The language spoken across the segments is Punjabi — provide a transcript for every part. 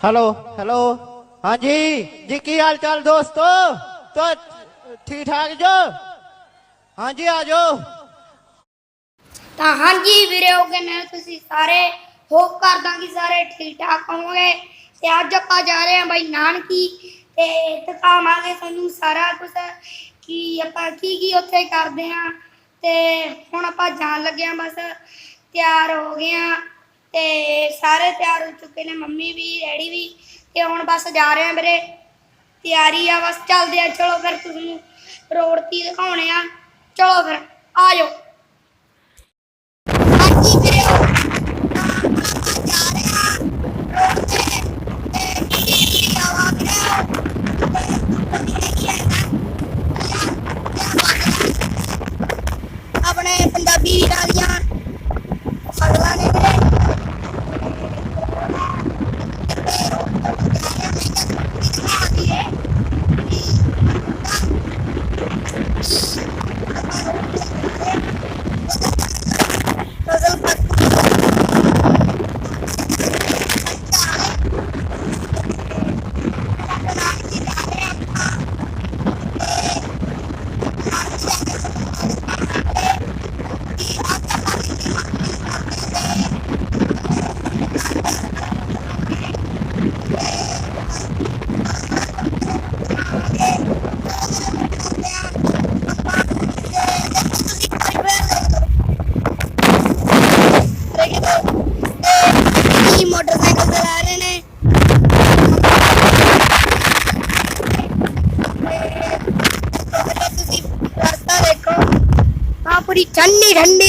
ਹੈਲੋ ਹੈਲੋ ਹਾਂਜੀ, ਜੀ ਕੀ ਹਾਲ ਚਾਲ ਦੋਸਤੋ? ਤੋ ਠੀਕ ਠਾਕ ਜੋ? ਹਾਂਜੀ, ਆ ਜਾਓ। ਤਾਂ ਹਾਂਜੀ ਵੀਰੇ ਹੋਗੇ ਮੈਂ ਤੁਸੀਂ ਸਾਰੇ ਹੋਪ ਕਰਦਾ ਕਿ ਸਾਰੇ ਠੀਕ ਠਾਕ ਹੋਵੋਗੇ। ਤੇ ਅੱਜ ਆਪਾਂ ਜਾ ਰਹੇ ਹਾਂ ਬਾਈ ਨਾਨਕੀ ਤੇ ਦਿਖਾਵਾਂਗੇ ਤੁਹਾਨੂੰ ਸਾਰਾ ਕੁਝ ਕਿ ਆਪਾਂ ਕੀ ਕੀ ਉੱਥੇ ਕਰਦੇ ਹਾਂ। ਤੇ ਹੁਣ ਆਪਾਂ ਜਾਣ ਲੱਗੇ ਆ ਬਸ, ਤਿਆਰ ਹੋ ਗਏ ਆ ਤੇ ਸਾਰੇ ਤਿਆਰ ਹੋ ਚੁੱਕੇ ਨੇ, ਮੰਮੀ ਵੀ, ਡੈਡੀ ਵੀ, ਤੇ ਹੁਣ ਬਸ ਜਾ ਰਹੇ ਆ ਵੀਰੇ। ਤਿਆਰੀ ਆ ਬਸ, ਚੱਲਦੇ ਆ, ਚਲੋ ਫਿਰ ਤੁਹਾਨੂੰ ਰੋਡ ਤੇ ਦਿਖਾਉਣੇ ਆ। ਚਲੋ ਫਿਰ, ਆ ਜਾਓ। రండి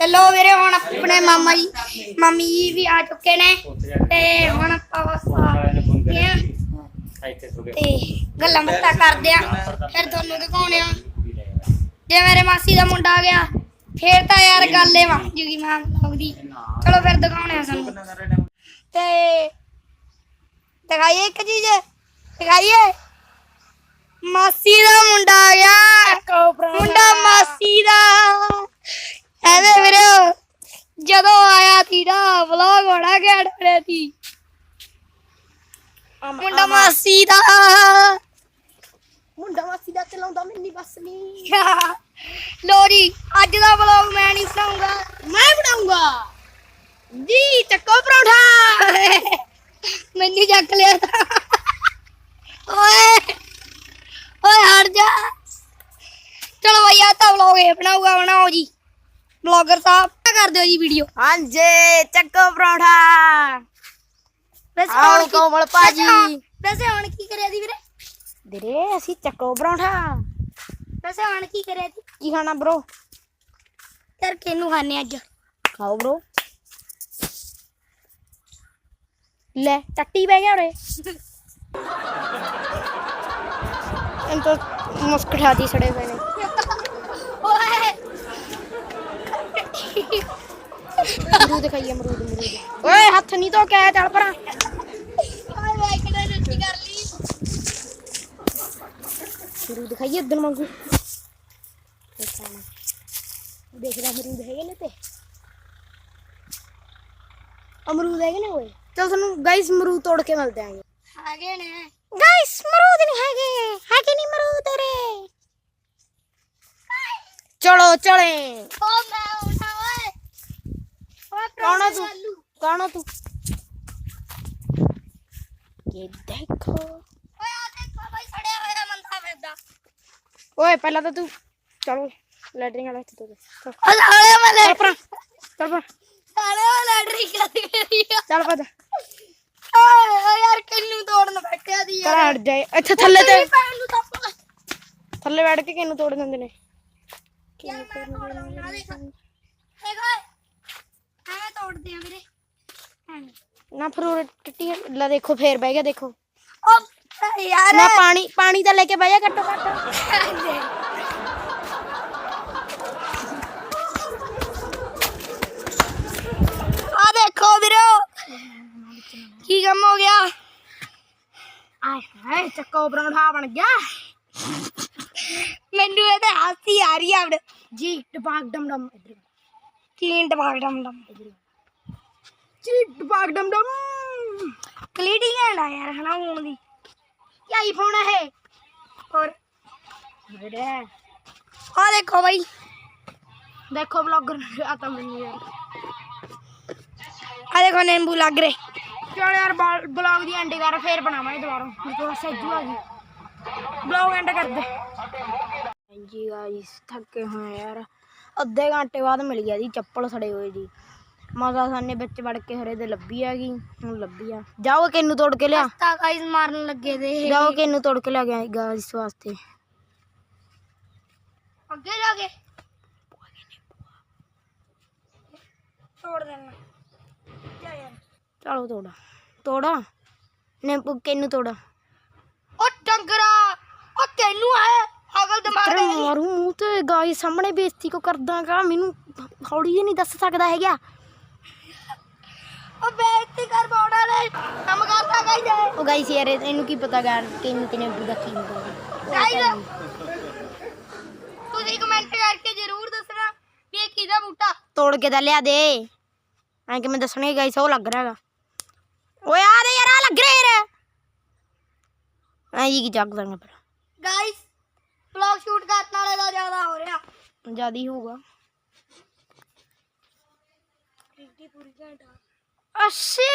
ਚਲੋ ਵੀਰੇ ਹੁਣ ਆਪਣੇ ਮਾਮਾ ਜੀ ਮਾਮੀ ਜੀ ਵੀ ਆ ਚੁੱਕੇ ਨੇ ਤੇ ਹੁਣ ਆਪਾਂ ਬਸ ਤੇ ਗੱਲਾਂ ਬਾਤਾਂ ਕਰਦੇ ਆ ਫਿਰ ਤੁਹਾਨੂੰ ਦਿਖਾਉਣੇ ਆ। ਜੇ ਮੇਰੇ ਮਾਸੀ ਦਾ ਮੁੰਡਾ ਆ ਗਿਆ ਫੇਰ ਤਾਂ ਯਾਰ ਗੱਲ ਏ ਬਣ ਜੂਗੀ ਮਾਂ ਲੋਕ ਦੀ। ਚਲੋ ਫਿਰ ਦਿਖਾਉਣੇ ਆ ਸਾਨੂੰ। ਤੇ ਦਿਖਾਈਏ ਇੱਕ ਚੀਜ਼ ਦਿਖਾਈਏ। ਮਾਸੀ ਦਾ ਮੁੰਡਾ ਆ ਗਿਆ। ਮੁੰਡਾ ਮਾਸੀ ਦਾ। ਐਵੇਂ ਵੀਰੇ ਜਦੋਂ ਆਇਆ ਸੀ ਨਾ ਵਲੌਗ ਬੜਾ ਘੈਂਟ ਬਣਿਆ ਸੀ। ਮੁੰਡਾ ਮਾਸੀ ਦਾ। ਮੁੰਡਾ ਮਾਸੀ ਦਾ ਚਲਾਉਂਦਾ ਮੈਨੀ ਬਸ ਨਹੀਂ ਲੋ ਜੀ ਅੱਜ ਦਾ ਵਲੌਗ ਮੈਂ ਨਹੀਂ ਬਣਾਉਂਗਾ ਮੈਂ ਬਣਾਉਂਗਾ। ਜੀ ਚੱਕੋ ਪਰੌਂਠਾ। ਮੈਨੂੰ ਚੱਕ ਲਿਆ ਤਾਂ। ਓਏ ਓਏ ਹਟ ਜਾ। ਚਲੋ ਭਈ ਆ ਤਾਂ ਵਲੌਗ ਇਹ ਬਣਾਊਗਾ ਬਣਾਓ ਜੀ। ਬਲੌਗਰ ਸਾਹਿਬ ਕੀ ਕਰ ਦਿਓ ਜੀ ਵੀਡੀਓ ਹਾਂਜੀ ਚੱਕੋ ਪਰੌਂਠਾ। ਵੈਸੇ ਆਓ ਹੁਣ ਕੀ- ਕੋਮਲ ਭਾਜੀ। ਵੈਸੇ ਹੁਣ ਕੀ ਕਰਿਆ ਦੀ ਵੀਰੇ? ਵੀਰੇ ਅਸੀਂ ਚੱਕੋ ਪਰੌਂਠਾ। ਵੈਸੇ ਹੁਣ ਕੀ ਕਰਿਆ ਦੀ ਕੀ ਖਾਣਾ ਬ్రో ਯਾਰ ਕਿਹਨੂੰ ਖਾਣੇ ਅੱਜ? ਖਾਓ ਬ్రో ਲੈ ਟੱਟੀ ਬਹਿ ਗਿਆ ਉਰੇ। ਇਹ ਤਾਂ ਮੁਸਕਠਾਦੀ ਸੜੇ ਪਏ ਨੇ ਓਏ ਅਮਰੂਦ ਖਾਈਏ ਅਮਰੂਦ ਅਮਰੂਦ। ਓਏ ਹੱਥ ਨਹੀਂ ਧੋ ਕੇ ਆਇਆ ਚੱਲ ਪਰਾਂ। ਓਏ ਵੇ ਕਿਹਨੇ ਰੋਟੀ ਕਰ ਲਈ ਅਮਰੂਦ ਖਾਈਏ ਇਧਰ ਮੰਗੂ ਦੇਖ ਲੈ ਅਮਰੂਦ ਹੈਗੇ ਨੇ ਤੇ। ਅਮਰੂਦ ਹੈਗੇ ਨੇ ਓਏ। ਚਲ ਤੁਹਾਨੂੰ ਗਾਇਸ ਅਮਰੂਦ ਤੋੜ ਕੇ ਮਿਲਦੇ ਆਂਗੇ ਹੈਗੇ ਨੇ। ਗਾਇਸ ਅਮਰੂਦ ਨਹੀਂ ਹੈਗੇ। ਹੈਗੇ ਨਹੀਂ ਅਮਰੂਦ ਤੇਰੇ। ਚਲੋ ਚਲੇ। ਓ ਮੈਂ ਉਠਾ ਓਏ ਓਏ ਕੌਣ ਆ ਪ੍ਰਾਹੁਣੇ ਤੂੰ ਆਲੂ। ਕੌਣ ਆ ਤੂੰ ये देखो ਓਏ ਆ ਦੇਖੋ ਬਾਈ ਸੜਿਆ ਹੋਇਆ ਮੰਦਾ ਫਿਰਦਾ ओए पहला तो तू चलो लैटरिंग वाला तो चल ਓ ਸਾਲੇ ਮਲੇ चल परा चल परा ਸਾਲੇ ਲੈਟਰੀ ਕਰ ਗਈ ਆ चल परा ਓਏ ਓ ਯਾਰ ਕਿੰਨੂੰ ਤੋੜਨ ਬੈਠਿਆ ਦੀ कर हट जाए अच्छा थल्ले ते ਭੈਣ ਨੂੰ ਤਾਂ ਥੱਲੇ ਬੈਠ ਕੇ ਕਿਹਨੂੰ ਤੋੜ ਦਿੰਦੇ ਨੇ ਯਾਰ ਮੈਂ ਤੋੜ ਦਊਂਗਾ ਦੇਖ ਦੇਖ ਓਏ ਐਵੇਂ ਤੋੜਦੇ ਆ ਵੀਰੇ। ਐਵੇਂ ਨਾ ਫਿਰ ਉਹ ਟੱਟੀ ਲੈ ਦੇਖੋ ਫੇਰ ਬਹਿ ਗਿਆ ਦੇਖੋ। ਓ ਯਾਰ। ਨਾ ਪਾਣੀ ਪਾਣੀ ਤਾਂ ਲੈ ਕੇ ਬਹਿ ਜਾ ਘੱਟੋ ਘੱਟ। ਆ ਦੇਖੋ ਵੀਰੋ ਕੀ ਕੰਮ ਹੋ ਗਿਆ? ਆਏ ਹਾਏ ਚੱਕੋ ਪਰੌਂਠਾ ਬਣ ਗਿਆ। ਮੈਨੂੰ ਇਹਦੇ ਹਾਸੀ ਆ ਰਹੀ ਆ ਜੀ ਟਪਾਕ ਡਮ ਡਮ ਕੀਨ ਟਪਾਕ ਡਮ ਡਮ ਜੀ ਟਪਾਕ ਡਮ ਡਮ ਕਲੀਟਿੰਗ ਹੈ ਨਾ ਯਾਰ ਹਨਾ ਹੁਣ ਦੀ। ਕੀ ਆਈਫੋਨ ਹੈ ਇਹ? ਹੋਰ। ਵੀਰੇ ਆ ਦੇਖੋ ਬਾਈ। ਦੇਖੋ ਬਲੌਗਰ ਆਤਾ ਮੈਨੂੰ ਯਾਰ। ਆ ਦੇਖੋ ਨਿੰਬੂ ਲੱਗ ਰਹੇ। ਚਲ ਯਾਰ ਬਲੌਗ ਦੀ ਐਂਡ ਕਰ ਫੇਰ ਬਣਾਵਾਂਗੇ ਦੁਬਾਰਾ। ਮੇਰੇ ਕੋਲ ਸੱਜੂ ਆ ਗਈ। ਬਲੌਗ ਐਂਡ ਕਰ ਦੇ। ਹਾਂਜੀ ਗਾਇਸ ਥੱਕੇ ਹੋਏ ਯਾਰ। ਅੱਧੇ ਘੰਟੇ ਬਾਅਦ ਮਿਲ ਗਿਆ ਜੀ ਚੱਪਲ ਸੜੇ ਹੋਏ ਜੀ ਮਾਤਾ ਸਾਨੇ ਵਿੱਚ ਵੜ ਕੇ ਹਰੇ ਦੇ ਲੱਭੀ ਹੈਗੀ ਹੁਣ ਲੱਭੀ ਆ। ਜਾਓ ਕਿੰਨੂੰ ਤੋੜ ਕੇ ਲਿਆ। ਤਾਂ ਗਾਇਸ ਮਾਰਨ ਲੱਗੇ ਦੇ ਜਾਓ ਕਿੰਨੂੰ ਤੋੜ ਕੇ ਲਿਆ ਗਿਆ ਗਾਇਸ ਵਾਸਤੇ। ਅੱਗੇ ਜਾ ਕੇ। ਤੋੜ ਦੇਣਾ। ਜਾ ਯਾਰ। ਚਲੋ ਤੋੜਾ। ਤੋੜਾ। ਨੇ ਕਿੰਨੂੰ ਤੋੜਾ। ਓ ਟੰਗਰਾ ਓ ਤੈਨੂੰ ਹੈ ਅਗਲ ਦਿਮਾਗ ਦੇ ਮਾਰੂ ਮੂੰਹ ਤੇ ਗਾਇਸ ਸਾਹਮਣੇ ਬੇਇੱਜ਼ਤੀ ਕੋ ਕਰਦਾਗਾ ਮੈਨੂੰ ਹੌਲੀ ਨਹੀਂ ਦੱਸ ਸਕਦਾ ਹੈਗਾ ਓ ਬੇਇੱਜ਼ਤੀ ਕਰ ਬੋੜਾ ਲੈ ਕੰਮ ਕਰਦਾ ਗਾਈ ਦੇ ਉਹ ਗਾਇਸ ਯਾਰ ਇਹ- ਇਹਨੂੰ ਕੀ ਪਤਾ ਗਾ ਕਿੰਨੂੰ ਕਿਨੇ ਬੁਦਾ ਕੀ ਹੁੰਦਾ ਗਾਈਸ ਤੁਸੀਂ ਕਮੈਂਟ ਕਰਕੇ ਜ਼ਰੂਰ ਦੱਸਣਾ ਵੀ ਇਹ ਕਿਹਦਾ ਬੂਟਾ। ਤੋੜ ਕੇ ਤਾਂ ਲਿਆ ਦੇ। ਐਂ ਕਿਵੇਂ ਦੱਸਣੇ ਗਾਇਸ ਉਹ ਲੱਗ ਰਿਹਾ ਹੈਗਾ। ਓਏ ਆ ਦੇ ਯਾਰ ਆ ਲੱਗ ਰਿਹਾ ਯਾਰ। ਐਂ ਜੀ ਕੀ ਜੱਗ ਦਾਂਗਾ ਪਰ ਗਾਇਸ ਵਲੌਗ ਸ਼ੂਟ ਕਰਨ ਵਾਲੇ ਦਾ ਜ਼ਿਆਦਾ ਹੋ ਰਿਹਾ। ਜ਼ਿਆਦਾ ਹੀ ਹੋਊਗਾ। ਅੱਛਾ ਓਏ А ще.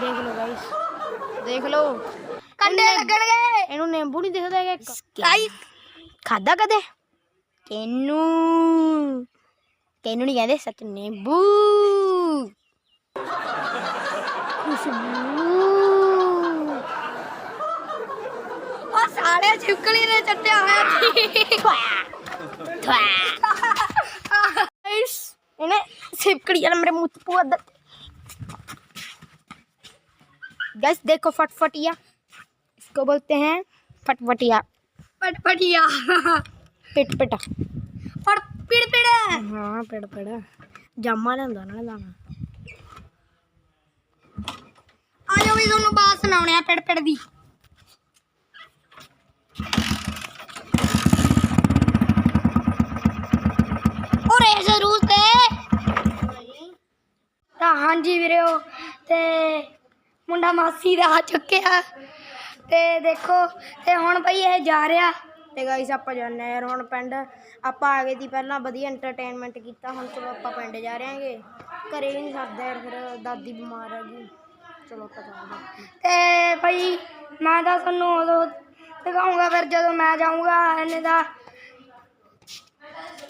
ਦੇਖ ਲਓ ਗਾਇਸ ਦੇਖ ਲਓ। ਕੰਡੇ ਲੱਗਣ ਗਏ ਇਹਨੂੰ ਨਿੰਬੂ ਨਹੀਂ ਦਿਖਦਾ ਹੈਗਾ ਇੱਕ। ਗਾਇਸ ਖਾਦਾ ਕਦੇ? ਤੈਨੂੰ। ਤੈਨੂੰ ਨਹੀਂ ਕਹਿੰਦੇ ਸੱਚ ਨਿੰਬੂ। ਖੁਸ਼ਬੂ। ਆ ਸਾਰੇ ਚਿਪਕਲੀ ਨੇ ਚੱਟਿਆ ਹੋਇਆ। ਸੀ ਥਵਾ ਥਵਾ ने सेव कर जाना मेरे मुँह पूरा दर्द गैस देखो फटफटिया। इसको बोलते हैं फटफटिया। फटफटिया। पिट पिटपिटा फट पिट पिट हाँ। पिड़पिड़ा जमा लेंदा ना लाना आ जाओ भी दोनों बात सुनाने पिट दी। ਤੇ ਮੁੰਡਾ ਮਾਸੀ ਦਾ ਆ ਚੁੱਕਿਆ ਤੇ ਦੇਖੋ ਤੇ ਹੁਣ ਭਈ ਇਹ ਜਾ ਰਿਹਾ। ਤੇ ਗਾਇਸ ਆਪਾਂ ਜਾਣੇ ਯਾਰ ਹੁਣ ਪਿੰਡ। ਆਪਾਂ ਆ ਗਏ ਦੀ ਪਹਿਲਾਂ ਵਧੀਆ ਐਂਟਰਟੇਨਮੈਂਟ ਕੀਤਾ ਹੁਣ ਚਲੋ ਆਪਾਂ ਪਿੰਡ ਜਾ ਰਹੇ ਹਾਂਗੇ। ਘਰੇ ਵੀ ਨਹੀਂ ਸਰਦਾ ਯਾਰ ਫਿਰ ਦਾਦੀ ਬਿਮਾਰ ਹੈਗੀ ਚਲੋ ਆਪਾਂ ਹਾਂ। ਤੇ ਭਈ ਮੈਂ ਤਾਂ ਤੁਹਾਨੂੰ ਉਦੋਂ ਦਿਖਾਉਂਗਾ ਫਿਰ ਜਦੋਂ ਮੈਂ ਜਾਊਂਗਾ ਇਹਨੇ ਦਾ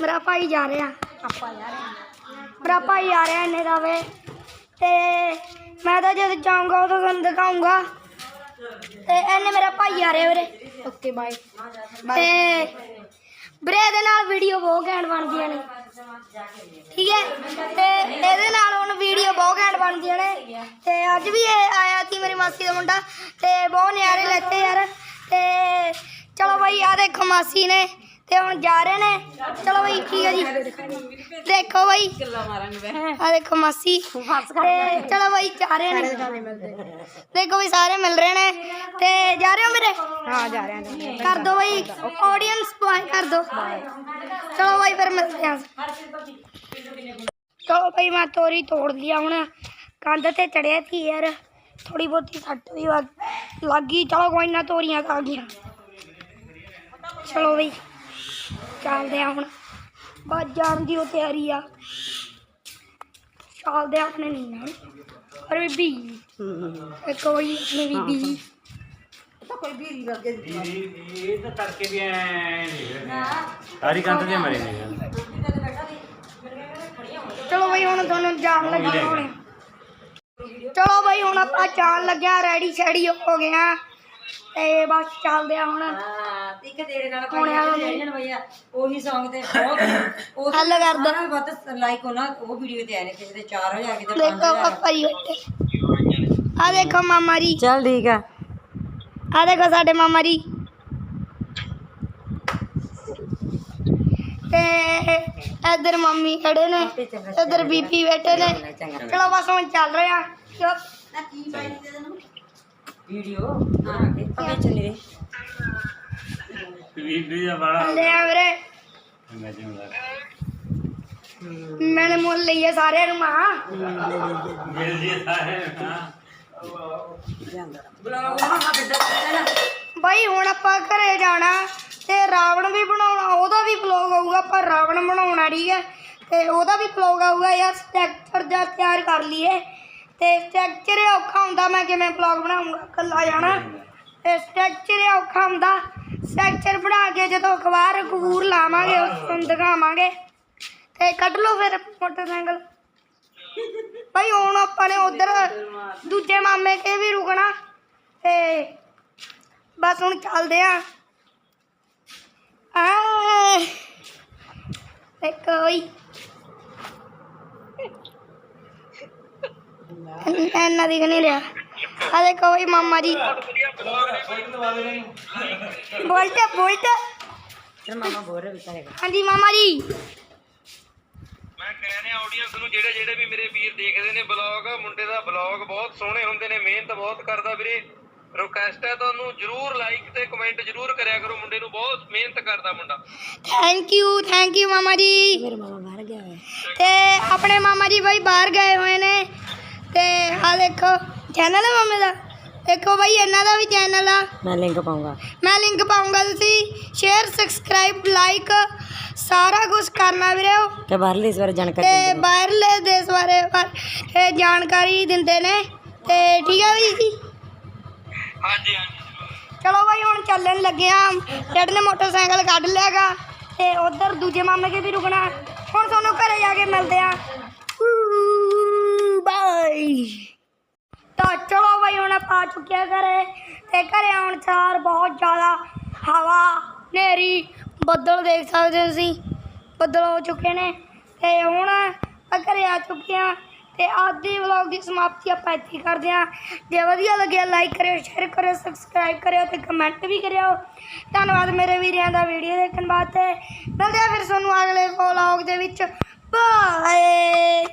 ਮੇਰਾ ਭਾਈ ਜਾ ਰਿਹਾ। ਆਪਾਂ ਜਾ ਰਹੇ ਹਾਂ। ਮੇਰਾ ਭਾਈ ਆ ਰਿਹਾ ਇਹਨੇ ਦਾ ਵੇ। ਤੇ ਮੈਂ ਤਾਂ ਜਦ ਜਾਊਂਗਾ ਉਦੋਂ ਤੁਹਾਨੂੰ ਦਿਖਾਉਂਗਾ ਤੇ ਇਹਨੇ ਮੇਰਾ ਭਾਈ ਆ ਰਿਹਾ ਵੀਰੇ। ਓਕੇ ਬਾਏ ਤੇ ਵੀਰੇ ਇਹਦੇ ਨਾਲ ਵੀਡੀਓ ਬਹੁਤ ਘੈਂਟ ਬਣਦੀਆਂ ਨੇ। ਠੀਕ ਹੈ? ਤੇ ਇਹਦੇ ਨਾਲ ਹੁਣ ਵੀਡੀਓ ਬਹੁਤ ਘੈਂਟ ਬਣਦੀਆਂ ਨੇ। ਤੇ ਅੱਜ ਵੀ ਇਹ ਆਇਆ ਸੀ ਮੇਰੀ ਮਾਸੀ ਦਾ ਮੁੰਡਾ। ਤੇ ਬਹੁਤ ਨਿਆਰੇ ਲੈਤੇ ਯਾਰ। ਤੇ ਚਲੋ ਬਈ ਆ ਦੇਖੋ ਮਾਸੀ ਨੇ। ਤੇ ਹੁਣ ਜਾ ਰਹੇ ਨੇ। ਚਲੋ ਬਈ ਠੀਕ ਹੈ ਜੀ। ਦੇਖੋ ਬਈ। ਆ ਦੇਖੋ ਮਾਸੀ। ਤੇ ਚਲੋ ਬਈ ਜਾ ਰਹੇ ਨੇ। ਦੇਖੋ ਬਈ ਸਾਰੇ ਮਿਲ ਰਹੇ ਨੇ। ਤੇ ਜਾ ਰਹੇ ਹੋ ਮੇਰੇ? ਹਾਂ ਜਾ ਰਹੇ ਹਾਂ ਕਰ ਦੋ ਬਈ। ਆਡੀਅנס ਬਾਏ ਕਰ ਦੋ। ਚਲੋ ਬਾਈ ਫਿਰ ਮਿਲਦੇ ਹਾਂ। ਚਲੋ ਬਈ ਮੈਂ ਤੋਰੀ ਤੋੜ ਲਿਆ ਹੁਣ। ਕੰਧ ਤੇ ਚੜਿਆ ਸੀ ਯਾਰ। ਥੋੜੀ ਬਹੁਤੀ ਸੱਟ ਵੀ ਲੱਗ ਚਲੋ ਕੋਈ ਨਾ ਤੋਰੀਆਂ ਤਾਂ ਆ ਗਈਆਂ। ਚਲੋ ਬਈ। ਚੱਲਦੇ ਆ ਹੁਣ। ਬਸ ਜਾਣ ਦੀ ਉਹ ਤਿਆਰੀ ਆ। ਚੱਲਦੇ ਆ ਆਪਣੇ ਨੀਨਾ ਪਰ ਬੀਬੀ ਇੱਕ ਕੋਈ ਆਪਣੀ ਬੀਬੀ। ਇਹ ਤਾਂ ਕਰਕੇ ਵੀ ਐ ਸਾਰੀ ਕੰਧ ਦੇ ਮਰੇ ਨੇ। ਚਲੋ ਬਈ ਹੁਣ ਤੁਹਾਨੂੰ ਜਾਣ ਲੱਗਾ ਹੁਣ ਚਲੋ ਬਈ ਹੁਣ ਆਪਾਂ ਜਾਣ ਲੱਗਿਆ ਰੈਡੀ ਸ਼ੈਡੀ ਹੋ ਗਿਆ ਬਸ ਚੱਲਦੇ ਆ ਹੁਣ। ਹਾਂ ਤੇ ਇੱਕ ਤੇਰੇ ਨਾਲ ਹੁਣ ਯਾਰ ਕੋਈ ਜੈਨ ਭਈਆ ਉਹੀ Song ਤੇ ਬਹੁਤ ਉਹ ਹੱਲ ਕਰ ਦੋ। ਸਾਰਾ ਬਹੁਤ ਲਾਈਕ ਹੋਣਾ ਉਹ ਵੀਡੀਓ ਤੇ ਆਏ ਨੇ ਕਿਸੇ ਦੇ 4000 ਕਿਤੇ ਦੇਖੋ ਪਾਪਾ ਜੀ ਬੈਠੇ। ਆ ਦੇਖੋ ਮਾਮਾ ਜੀ। ਚੱਲ ਠੀਕ ਆ। ਆ ਦੇਖੋ ਸਾਡੇ ਮਾਮਾ ਜੀ। ਤੇ ਇੱਧਰ ਮੰਮੀ ਖੜੇ ਨੇ ਇੱਧਰ ਬੀਬੀ ਬੈਠੇ ਨੇ। ਚਲੋ ਬਸ ਹੁਣ ਚੱਲ ਰਹੇ ਆ। ਚਲੋ ਵੀਡੀਓ। ਹਾਂ ਚੱਲੇ ਬੜਾ ਲੈ ਵੀਰੇ। ਮੈਂ ਮੈਨੇ ਮੁੱਲ ਲਈਏ ਸਾਰਿਆਂ ਨੂੰ ਮਾਂ। ਮਿਲ ਜੀ ਸਾਰੇ ਹਾਂ। ਬਲੌਗ ਹਾਂ ਬਿੱਡਾ ਬਾਈ ਹੁਣ ਆਪਾਂ ਘਰੇ ਜਾਣਾ ਤੇ ਰਾਵਣ ਵੀ ਬਣਾਉਣਾ ਉਹਦਾ ਵੀ ਵਲੌਗ ਆਊਗਾ ਪਰ ਰਾਵਣ ਬਣਾਉਣਾ ਠੀਕ ਹੈ। ਤੇ ਉਹਦਾ ਵੀ ਵਲੌਗ ਆਊਗਾ ਯਾਰ ਸਟ੍ਰਕਚਰ ਜਾਂ ਤਿਆਰ ਕਰ ਲਈਏ। ਤੇ ਸਟ੍ਰਕਚਰ ਔਖਾ ਹੁੰਦਾ, ਮੈਂ ਕਿਵੇਂ ਵਲੌਗ ਬਣਾਉਂਗਾ? ਇਕੱਲਾ ਜਾਣਾ। ਤੇ ਸਟ੍ਰਕਚਰ ਔਖਾ ਹੁੰਦਾ। ਸਟ੍ਰਕਚਰ ਬਣਾ ਕੇ ਜਦੋਂ ਅਖਬਾਰ ਕਬੂਰ ਲਾਵਾਂਗੇ, ਉਸ ਨੂੰ ਦਿਖਾਵਾਂਗੇ। ਤੇ ਕੱਢ ਲਓ ਫਿਰ ਮੋਟਰਸਾਈਕਲ। ਭਾਈ ਹੁਣ ਆਪਾਂ ਨੇ ਉਧਰ ਦੂਜੇ ਮਾਮੇ ਕੇ ਵੀ ਰੁਕਣਾ। ਤੇ ਬਸ ਹੁਣ ਚੱਲਦੇ ਆ। ਆ ਤੇ ਕੋਈ ਐਨਾ ਦਿਖ ਨਹੀਂ ਰਿਹਾ। ਆ ਦੇਖੋ ਬਈ ਮਾਮਾ ਜੀ। ਬੋਲਟ ਬੋਲਟ। ਚਲ ਮਾਮਾ ਬੋਲ ਰਿਹਾ ਵਿਚਾਰੇਗਾ ਹਾਂਜੀ ਮਾਮਾ ਜੀ। ਮੈਂ ਕਹਿ ਰਿਹਾ ਆਡੀਅנס ਨੂੰ ਜਿਹੜੇ ਜਿਹੜੇ ਵੀ ਮੇਰੇ ਵੀਰ ਦੇਖਦੇ ਨੇ ਬਲੌਗ ਮੁੰਡੇ ਦਾ ਬਲੌਗ ਬਹੁਤ ਸੋਹਣੇ ਹੁੰਦੇ ਨੇ ਮਿਹਨਤ ਬਹੁਤ ਕਰਦਾ ਵੀਰੇ। ਰਿਕਵੈਸਟ ਹੈ ਤੁਹਾਨੂੰ ਜਰੂਰ ਲਾਈਕ ਤੇ ਕਮੈਂਟ ਜਰੂਰ ਕਰਿਆ ਕਰੋ ਮੁੰਡੇ ਨੂੰ ਬਹੁਤ ਮਿਹਨਤ ਕਰਦਾ ਮੁੰਡਾ। ਥੈਂਕ ਯੂ ਥੈਂਕ ਯੂ ਮਾਮਾ ਜੀ। ਮੇਰੇ ਮਾਮਾ ਬਾਹਰ ਗਿਆ ਹੋਇਆ। ਤੇ ਆਪਣੇ ਮਾਮਾ ਜੀ ਬਾਈ ਬਾਹਰ ਗਏ ਹੋਏ ਨੇ। ਤੇ ਆ ਦੇਖੋ ਚੈਨਲ ਹੈ ਮਾਮੇ ਦਾ। ਦੇਖੋ ਬਾਈ ਇਹਨਾਂ ਦਾ ਵੀ ਚੈਨਲ ਆ। ਮੈਂ ਲਿੰਕ ਪਾਉਂਗਾ। ਮੈਂ ਲਿੰਕ ਪਾਉਂਗਾ ਤੁਸੀਂ। ਸ਼ੇਅਰ ਸਬਸਕ੍ਰਾਈਬ ਲਾਈਕ ਸਾਰਾ ਕੁਝ ਕਰਨਾ ਵੀਰੇ। ਤੇ ਬਾਹਰਲੇ ਇਸ ਬਾਰੇ ਜਾਣਕਾਰੀ ਤੇ ਦਿੰਦੇ ਨੇ। ਬਾਹਰਲੇ ਦੇਸ਼ ਬਾਰੇ ਪਰ ਇਹ ਜਾਣਕਾਰੀ ਦਿੰਦੇ ਨੇ। ਤੇ ਠੀਕ ਹੈ ਵੀ ਜੀ ਹਾਂਜੀ ਹਾਂਜੀ ਚਲੋ ਬਾਈ ਹੁਣ ਚੱਲਣ ਲੱਗੇ ਆ। ਡੈਡ ਨੇ ਮੋਟਰਸਾਈਕਲ ਕੱਢ ਲਿਆਗਾ। ਤੇ ਉਧਰ ਦੂਜੇ ਮਾਮੇ ਕੇ ਵੀ ਰੁਕਣਾ। ਹੁਣ ਤੁਹਾਨੂੰ ਘਰੇ ਜਾ ਕੇ ਮਿਲਦੇ ਆ। ਬਾਈ ਤਾਂ ਚਲੋ ਬਾਈ, ਹੁਣ ਆਪਾਂ ਆ ਚੁੱਕਿਆ ਘਰੇ ਤੇ ਘਰੇ ਆਉਣ ਚਾਰ ਬਹੁਤ ਜ਼ਿਆਦਾ ਹਵਾ, ਹਨੇਰੀ, ਬੱਦਲ ਦੇਖ ਸਕਦੇ ਹੋ ਤੁਸੀਂ। ਬੱਦਲ ਹੋ ਚੁੱਕੇ ਨੇ ਤੇ ਹੁਣ ਆਪਾਂ ਘਰੇ ਆ ਚੁੱਕੇ ਆ ਤੇ ਅੱਜ ਦੀ ਵਲੌਗ ਦੀ ਸਮਾਪਤੀ ਆਪਾਂ ਇੱਥੇ ਕਰਦੇ ਹਾਂ ਜੇ ਵਧੀਆ ਲੱਗਿਆ ਲਾਈਕ ਕਰਿਓ ਸ਼ੇਅਰ ਕਰਿਓ ਸਬਸਕ੍ਰਾਈਬ ਕਰਿਓ ਤੇ ਕਮੈਂਟ ਵੀ ਕਰਿਓ। ਧੰਨਵਾਦ ਮੇਰੇ ਵੀਰਿਆਂ ਦਾ ਵੀਡੀਓ ਦੇਖਣ ਵਾਸਤੇ। ਮਿਲਦੇ ਆ ਫਿਰ ਤੁਹਾਨੂੰ ਅਗਲੇ ਵਲੌਗ ਦੇ ਵਿੱਚ। ਬਾਏ